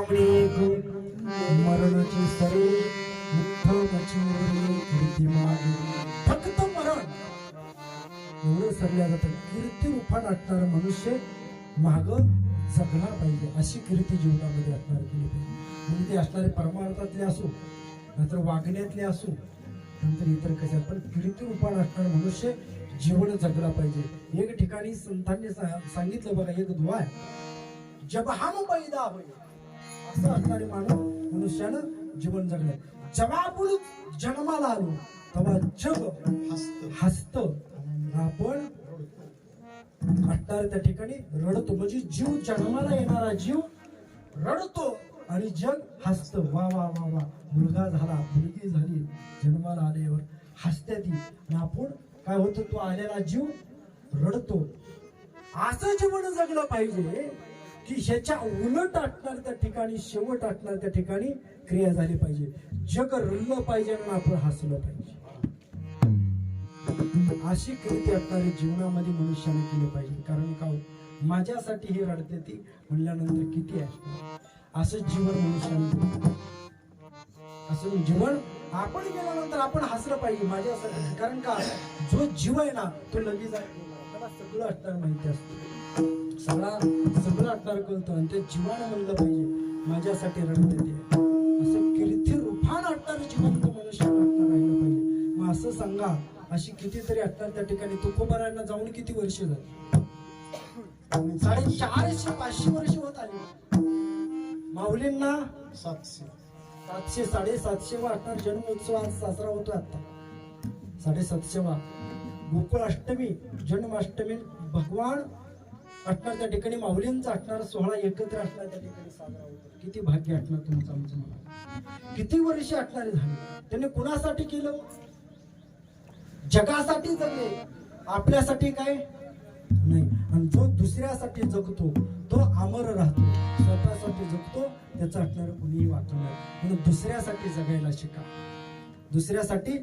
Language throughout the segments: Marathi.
एक मरणाची फक्त मरण. एवढं सरल्या जातं कीर्ती रूपात असणारा मनुष्य माग जगला पाहिजे. अशी कीर्ती जीवनामध्ये असणार केली पाहिजे. म्हणजे ते असणारे परमार्थातले असो नंतर वागण्यातले असो नंतर इतर कशा. पण कीर्ती रूपात असणारा मनुष्य जीवन जगला पाहिजे. एक ठिकाणी संतांनी सांगितलं बघा एक दुआ जब हम पैदा होईल असं असणारे माणूस मनुष्यानं जीवन जगलं. जेव्हा आपण जन्माला आलो तेव्हा जग हसत. आपण त्या ठिकाणी रडतो. म्हणजे जीव जन्माला येणारा जीव रडतो आणि जग हसत. वा वा वा वा. मुलगा झाला मुलगी झाली जन्माला आल्यावर हसत्या ती. आणि आपण काय होतो? तो आलेला जीव रडतो. असं जीवन जगलं पाहिजे. की ह्याच्या उलट आटणार त्या ठिकाणी शेवट आटणार त्या ठिकाणी क्रिया झाली पाहिजे. जग रडलं पाहिजे आणि आपण हसलं पाहिजे. अशी कृती असणारी जीवनामध्ये मनुष्याने केली पाहिजे. कारण का हो? माझ्यासाठी हे रडते ती म्हणल्यानंतर किती असणार असं जीवन मनुष्याने असं जीवन आपण गेल्यानंतर आपण हसलं पाहिजे माझ्यासाठी. कारण का? जो जीव आहे ना तो लगेच आहे. त्याला सगळं असणार माहिती असतं. सगळा सगळं असणार कळतं आणि ते जीवानं म्हणलं पाहिजे. माझ्यासाठी रडते ते. असं कीर्ती रूपान असणारं जीवन तो मनुष्य असणार राहिलं पाहिजे. मग असं सांगा अशी कितीतरी असणार त्या ठिकाणी तुकोबारांना जाऊन किती वर्ष झाली? साडेचारशे पाचशे वर्ष होत आली. माऊलींना सातशे. सातशे साडेसातशे वा असणार जन्मोत्सव आज साजरा होतो आता. साडेसातशे वा. गोकुळ अष्टमी जन्माष्टमी भगवान असणार त्या ठिकाणी माऊलींचा असणार सोहळा एकत्र असणार त्या ठिकाणी साजरा होतो. किती भाग्य असणार तुमचं आमचं मला किती वर्ष असणारे झाले? त्यांनी कुणासाठी केलं? जगासाठी जगले आपल्यासाठी काय? नाही. आणि जो दुसऱ्यासाठी जगतो तो अमर राहतो. स्वतःसाठी जगतो त्याचं असणार कुणीही वाटत म्हणून दुसऱ्यासाठी जगायला शिका. दुसऱ्यासाठी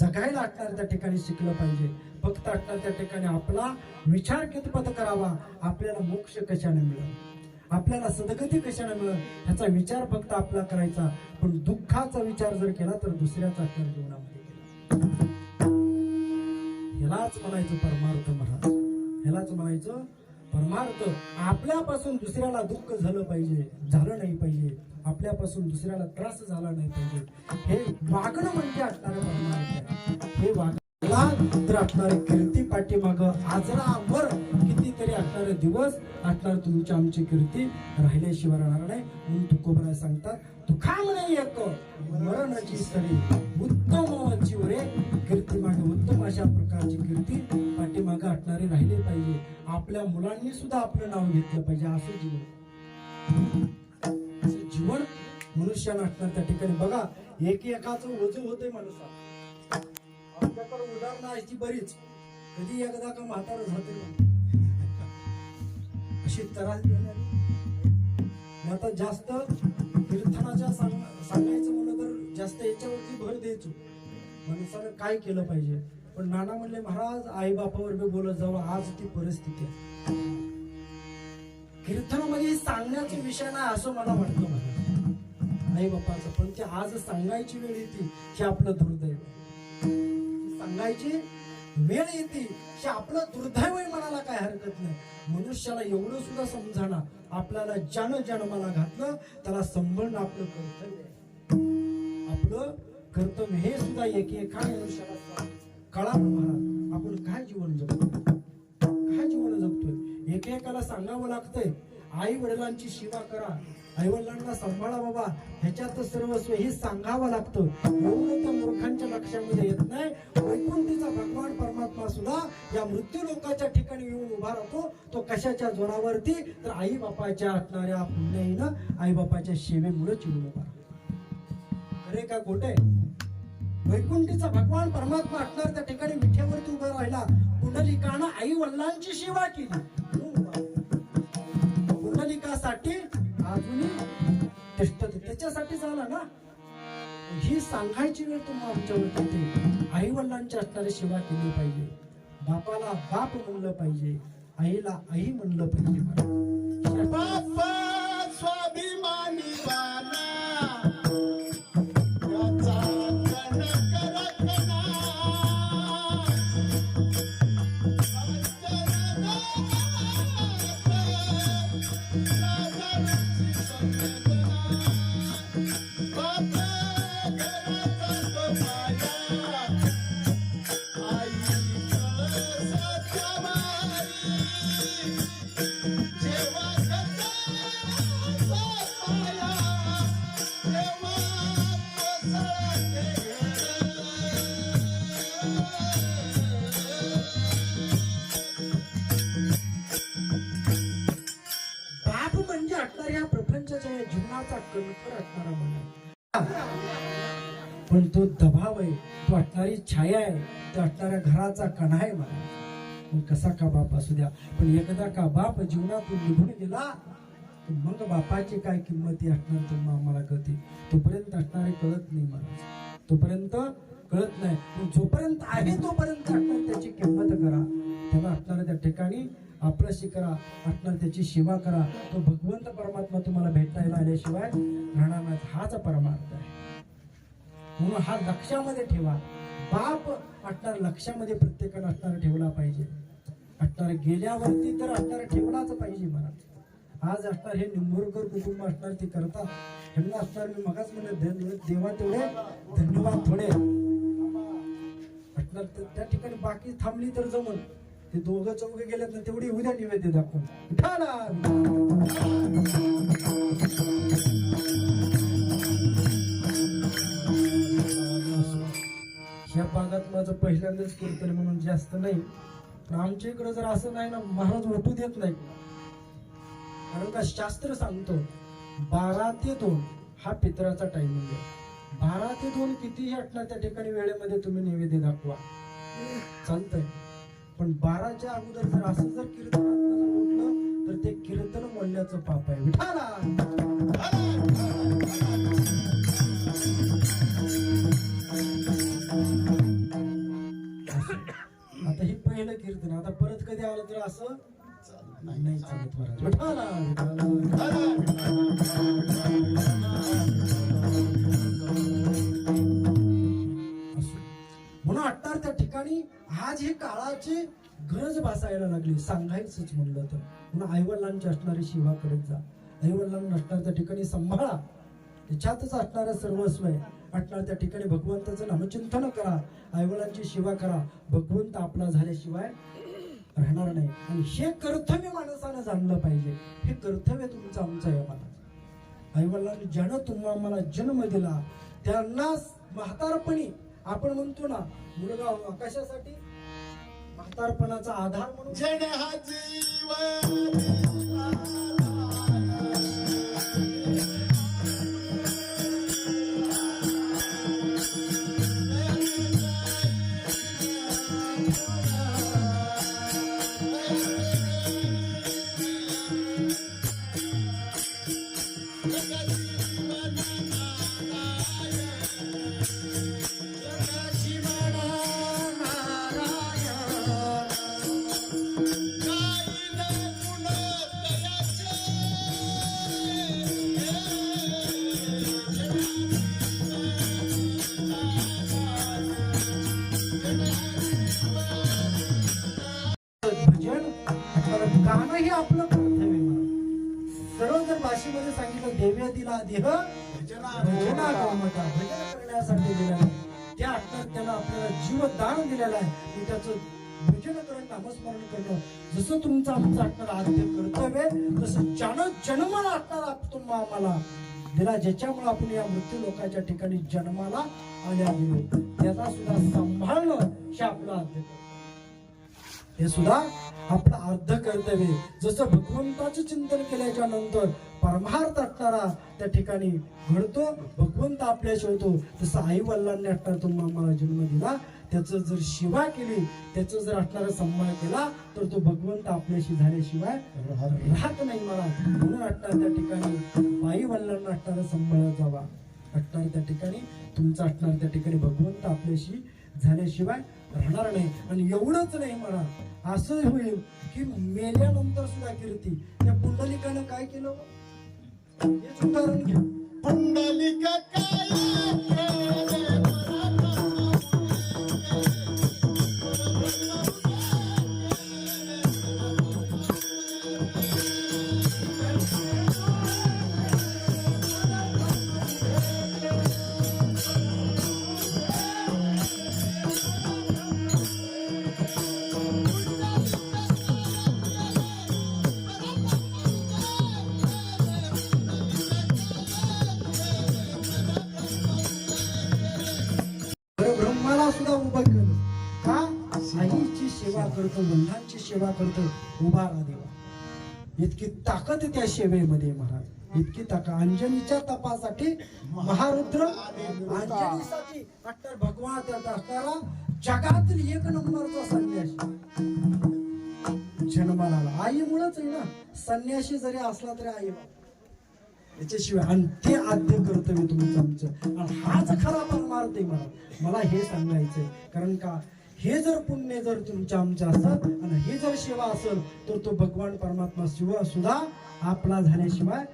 जगायला असणार त्या ठिकाणी शिकलं पाहिजे. फक्त त्या ठिकाणी आपला विचार कितपत करावा आपल्याला मोक्ष कशाने मिळेल? आपल्याला सदगती कशाने मिळेल? ह्याचा विचार फक्त आपला करायचा. पण दुःखाचा विचार जर केला तर दुसऱ्याचा असणार जीवनामध्ये केला. ह्यालाच म्हणायचं परमार्थ महाराज. ह्यालाच म्हणायचं परमार्थ. आपल्यापासून दुसऱ्याला दुःख झालं पाहिजे झालं नाही पाहिजे. आपल्यापासून दुसऱ्याला त्रास झाला नाही पाहिजे. हे वागणं म्हणजे असणारं परमार्थ आहे. हे वागला तर असणारे कीर्ती पाठीमाग आजरावर कितीतरी असणारे दिवस असणार तुमची आमची कीर्ती राहिल्याशिवाय राहणार नाही. म्हणून तुकोबराय सांगतात तुखा म्हणे एक मरणाची सरी उत्तम जीवरे कीर्ती मागे उत्तम अशा प्रकारची कीर्ती पाठीमागे असणारे राहिले पाहिजे. आपल्या मुलांनी सुद्धा आपलं नाव घेतलं पाहिजे असं जीवन. असं जीवन मनुष्यानं असणार त्या ठिकाणी. बघा एकेकाचं ओझ होते माणसा आमच्याकडे उदाहरणं आहे बरीच. कधी एकदा का म्हातारं झाले अशी त्रास देणारी. आता जास्त कीर्तनाच्या सांग सांगायचं म्हणलं तर जास्त याच्यावरती भर द्यायचो. माणसानं काय केलं पाहिजे? पण नाना म्हणले महाराज आई बापावर बी बोलत जाऊ आज ती परिस्थिती आहे. कीर्तनामध्ये म्हणजे सांगण्याचा विषय नाही असं मला वाटतं महाराज आई बापाचं पण ते आज सांगायची वेळ येते हे आपलं दुर्दैव आहे. सांगायची? वेळ येते. आपलं दुर्दैव आहे म्हणायला काय हरकत नाही. मनुष्याला एवढं सुद्धा समजाना आपल्याला ज्यानं जन्माला घातलं त्याला संबंध आपलं कर्तव्य आपलं कर्तव्य हे सुद्धा एक एका मनुष्याला कळा महाराज? आपण काय जीवन जगतो काय जीवन जगतोय? एकेकाला सांगावं लागतंय आई वडिलांची सेवा करा. आई वडिलांना सांभाळा बाबा. ह्याच्यात सर्वस्व हे सांगावं लागतं. एवढं त्या मूर्खांच्या लक्षामध्ये येत नाही. वैकुंठीचा भगवान परमात्मा सुद्धा या मृत्यू लोकाच्या ठिकाणी येऊन उभा राहतो. तो कशाच्या जोरावरती? तर आई बापाच्या असणाऱ्या पुण्याईनं आई बापाच्या सेवेमुळेच येऊन उभा राहतो. खरे का खोटे वैकुंठीचा भगवान परमात्मा असणार त्या ठिकाणी मिठ्यावरती उभा राहिला. पुंडलिकानं आई वडिलांची सेवा केली. कुंडलिकासाठी पुंडलिकासाठी अजूनही त्याच्यासाठी झाला ना. ही सांगायची वेळ तुम्हाला आमच्यावर येते. आई वडिलांची असणारी सेवा केली पाहिजे. बापाला बाप म्हणलं पाहिजे. आईला आई म्हणलं पाहिजे. बाप्पा पण तो दबाव आहे. तो असणारी छाया आहे. तो असणाऱ्या घराचा कणा आहे मला. मग कसा का बाप असू द्या? पण एकदा का बाप जीवनातून निघून गेला तर मग बापाची काय किंमत ही असणार तर आम्हाला कळते. तोपर्यंत असणारे कळत नाही मला. तोपर्यंत कळत नाही. पण जोपर्यंत आहे तोपर्यंत असणार त्याची किंमत करा. त्याला असणाऱ्या त्या ठिकाणी आपलंशी करा. असणार त्याची सेवा करा. तो भगवंत परमात्मा तुम्हाला भेटायला आल्याशिवाय राहणार नाही. हाच परमार्थ आहे. म्हणून हा लक्षामध्ये ठेवा. बाप असणार लक्षामध्ये प्रत्येकानं असणार ठेवला पाहिजे. असणार गेल्यावरती तर असणार ठेवलाच पाहिजे मला आज असणार हे निंबोरकर कुटुंब असणार ते करतात. ह्यांना असणार मी मगाच म्हणलं देवा तेवढे धन्यवाद थोडे. असणार तर त्या ठिकाणी बाकी थांबली तर जमल. ते दोघं चौघे गेल्यात ना तेवढी उद्या निवेद्य दाखवून. भागात माझं पहिल्यांदाच कीर्तन म्हणून जास्त नाही. पण आमच्या इकडे जर असं नाही ना महाराज उठू देत नाही कारण का शास्त्र सांगतो बारा ते दोन हा पितराचा टायमिंग आहे. बारा ते दोन कितीही हटणार त्या ठिकाणी वेळेमध्ये तुम्ही नैवेद्य दाखवा. चालतंय. पण बाराच्या अगोदर जर असं जर कीर्तन उठलं तर ते कीर्तन म्हणण्याचं पाप आहे. विठाला महाराज म्हणून अट्टार त्या ठिकाणी आज ही काळाची गरज भासायला लागली. सांगायचंच म्हणलं तर. म्हणून आईवडिलांची असणारी सेवा करत जा. आईवडिलांना असणार त्या ठिकाणी सांभाळा. त्याच्यातच असणारं सर्वस्व आहे असणार त्या ठिकाणी भगवंताचं नामचिंतन करा. आईवडिलांची सेवा करा. भगवंत आपला झाल्याशिवाय राहणार नाही. आणि हे कर्तव्य माणसानं जाणलं पाहिजे. हे कर्तव्य तुमचं आमचं आहे मला. आईवडिलांनी ज्यानं तुम्हाला मला जन्म दिला त्यांना म्हातारपणी आपण म्हणतो ना मुलगा कशासाठी म्हातारपणाचा आधार म्हणून दिलेला आहे. मी त्याचं भजन करणं नामस्मरण करणं जसं तुमचं आमचं असणारं आद्य कर्तव्य तसं जन जन्माला असणारा तुम्हा आम्हाला. दिला ज्याच्यामुळे आपण या मृत्यू लोकांच्या ठिकाणी जन्माला आले आहे त्याचा सुद्धा सांभाळणं हे आपलं आद्य हे सुद्धा आपलं अर्ध कर्तव्य जसं भगवंताचं चिंतन केल्याच्यानंतर परमार्थ असणारा त्या ठिकाणी घडतो भगवंत आपल्या होतो तसं आई वडिलांनी असणार तुम्हाला आम्हाला जन्म दिला त्याचं जर सेवा केली त्याचं जर असणारा सन्मान केला तर तो भगवंत आपल्याशी झाल्याशिवाय राहत नाही. मला म्हणून असणार त्या ठिकाणी आई वडिलांना असणारा सांभाळत जावा. असणार त्या ठिकाणी तुमचा असणार त्या ठिकाणी भगवंत आपल्याशी झाल्याशिवाय राहणार नाही. आणि एवढंच नाही म्हणा असं होईल की मेल्यानंतर सुद्धा कीर्ती. त्या पुंडलिकानं काय केलं हेच उदाहरण घ्या. पुंडलिक काय? सेवा करतो वडिलांची सेवा करतो उभा राहा देवा. इतकी ताकद त्या सेवेमध्ये महाराज. इतकी ताकद. अंजनीच्या तपासाठी महारुद्र अंजनीसाठी अट्टर भगवान त्यात असणारा जगातील एक नंबरचा संन्यासी. जन्माला आला. आईमुळेच आहे ना संन्यासी जरी असला तरी आई याच्याशिवाय आणि ते आद्य कर्तव्य तुमचं आमचं. आणि हाच खरा पण मारते मला मला हे सांगायचंय. कारण का? हे जर पुण्य जर तुमच्या आमच्या असत आणि हे जर सेवा असेल तर तो भगवान परमात्मा शिव सुद्धा आपला झाल्याशिवाय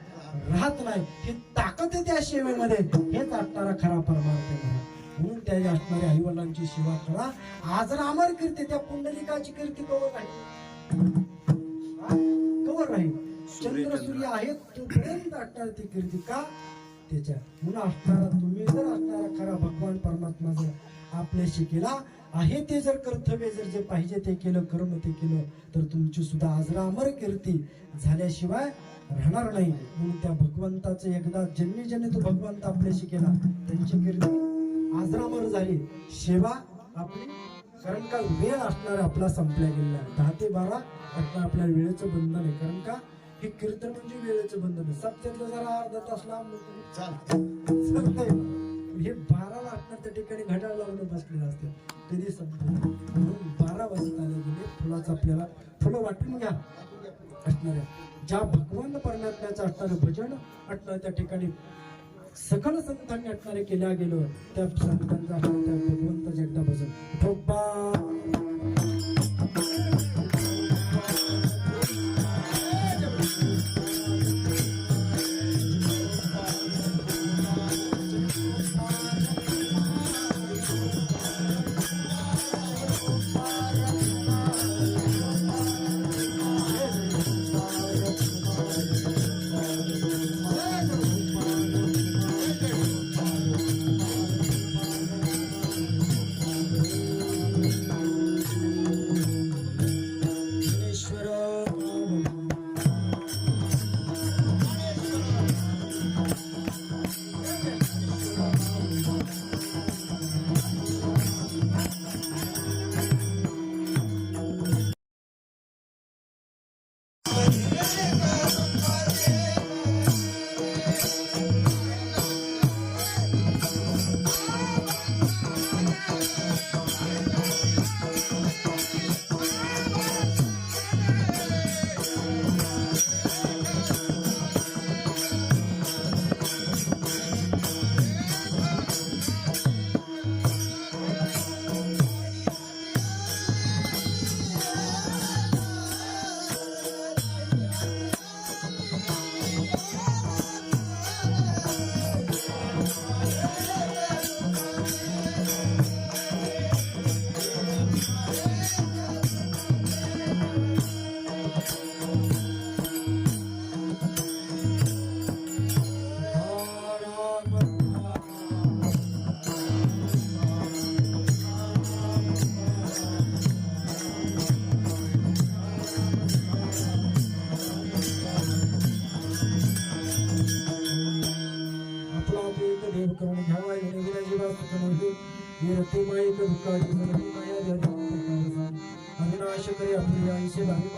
राहत नाही. ही ताकद आहे त्या सेवेमध्ये. हेच असणारा खरा मला. म्हणून त्या असणाऱ्या आई वडिलांची सेवा करा. आज अमर कीर्ती त्या पुंडलिकाची कीर्ती कवर हा? कवर राहील. चंद्र सूर्य आहेत तोपर्यंत असणार ती कीर्ती का? त्याच्या. म्हणून असणारा तुम्ही जर असणारा खरा भगवान परमात्मा जर आपल्याशी केला आहे ते जर कर्तव्य जर जे पाहिजे ते केलं करून ते केलं तर तुमची सुद्धा आजरा अमर कीर्ती झाल्याशिवाय राहणार नाही. म्हणून त्या भगवंताचं एकदा जन्मी ज्यांनी तो भगवंत आपल्याशी केला त्यांची कीर्ती आजरामर झाली. सेवा आपली कारण का वेळ असणार आपला संपल्या गेलेला दहा ते बारा असणार आपल्या वेळेचं बंधन आहे. कारण का? हे कीर्तन म्हणजे वेळेचं बंधन आहे. सप्त्यातलं जरा अर्धा तास लांब चाल चालतंय. हे बारा वाटणार त्या ठिकाणी घड्याळ लावून बसलेलं असते कधी म्हणून बारा वाजता आले फुलाचं आपल्याला फुलं वाटून घ्या. असणाऱ्या ज्या भगवान परमात्म्याचं असणारं भजन असणार त्या ठिकाणी सकल संतांनी असणारे केल्या गेलो त्या संतांचा असणारं त्या एकदा भजन. ठोकबा माईक आपली आईचे भावी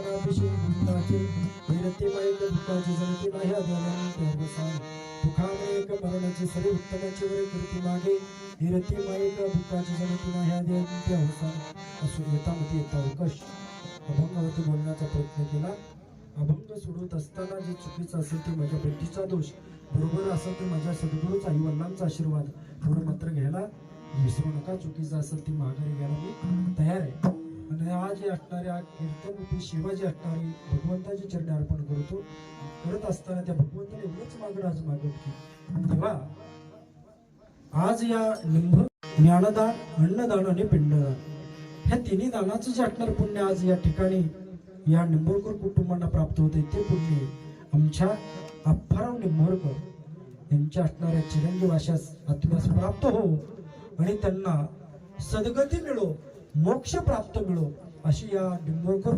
एक सरी वरे मागे माईक येता अवकाश अभंगावरती बोलण्याचा प्रयत्न केला अभंग सोडवत असताना जे चुकीचं असेल ते माझ्या बेटीचा दोष. बरोबर असेल ते माझ्या सद्गुरूचा आई वडिलांचा आशीर्वाद. थोडं मात्र घ्यायला विसरू नका चुकीचं असेल ती माघारी घ्यायला मी तयार आहे. आणि आज जे हा कीर्तन रूपी शिवाजी जी असणारी भगवंताची चरणी अर्पण करतो. करत असताना त्या भगवंताने एवढंच मागणं आज मागत की तेव्हा आज या लिंब ज्ञानदान अन्नदान आणि पिंडदान ह्या तिन्ही दानाचं जे असणार पुण्य आज या ठिकाणी या निंबोळकर कुटुंबांना प्राप्त होते ते पुण्य आमच्या अप्पाराव निंबोळकर यांच्या असणाऱ्या चिरंजीव अशा आत्म्यास प्राप्त हो. आणि त्यांना सद्गती मिळो मोक्ष प्राप्त मिळो अशी या डिंबोळकर